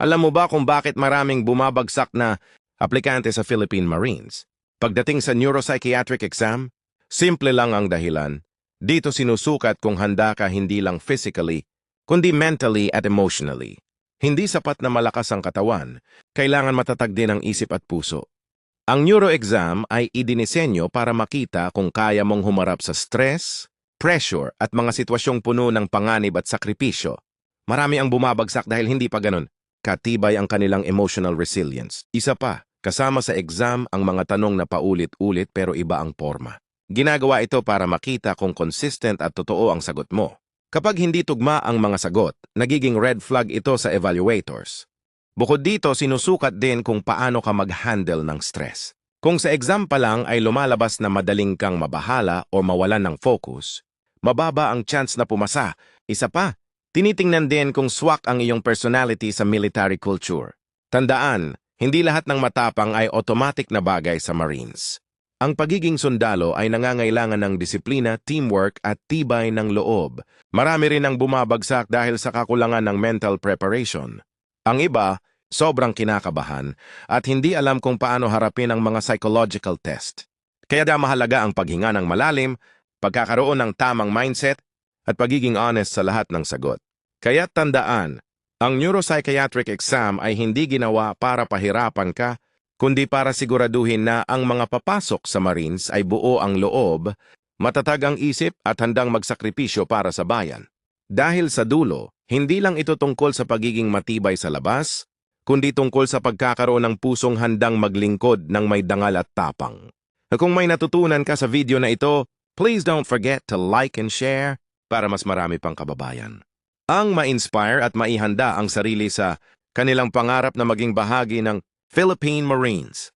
Alam mo ba kung bakit maraming bumabagsak na aplikante sa Philippine Marines? Pagdating sa neuropsychiatric exam, simple lang ang dahilan. Dito sinusukat kung handa ka hindi lang physically, kundi mentally at emotionally. Hindi sapat na malakas ang katawan, kailangan matatag din ang isip at puso. Ang neuro exam ay idinisenyo para makita kung kaya mong humarap sa stress, pressure at mga sitwasyong puno ng panganib at sakripisyo. Marami ang bumabagsak dahil hindi pa ganun. Katibay ang kanilang emotional resilience. Isa pa, kasama sa exam ang mga tanong na paulit-ulit pero iba ang forma. Ginagawa ito para makita kung consistent at totoo ang sagot mo. Kapag hindi tugma ang mga sagot, nagiging red flag ito sa evaluators. Bukod dito, sinusukat din kung paano ka mag-handle ng stress. Kung sa exam pa lang ay lumalabas na madaling kang mabahala o mawalan ng focus, mababa ang chance na pumasa. Isa pa, tinitingnan din kung swak ang iyong personality sa military culture. Tandaan, hindi lahat ng matapang ay automatic na bagay sa Marines. Ang pagiging sundalo ay nangangailangan ng disiplina, teamwork at tibay ng loob. Marami rin ang bumabagsak dahil sa kakulangan ng mental preparation. Ang iba, sobrang kinakabahan at hindi alam kung paano harapin ang mga psychological test. Kaya da mahalaga ang paghinga ng malalim, pagkakaroon ng tamang mindset, at pagiging honest sa lahat ng sagot. Kaya tandaan, ang neuropsychiatric exam ay hindi ginawa para pahirapan ka, kundi para siguraduhin na ang mga papasok sa Marines ay buo ang loob, matatag ang isip at handang magsakripisyo para sa bayan. Dahil sa dulo, hindi lang ito tungkol sa pagiging matibay sa labas, kundi tungkol sa pagkakaroon ng pusong handang maglingkod ng may dangal at tapang. Kung may natutunan ka sa video na ito, please don't forget to like and share para mas marami pang kababayan. Ang ma-inspire at maihanda ang sarili sa kanilang pangarap na maging bahagi ng Philippine Marines.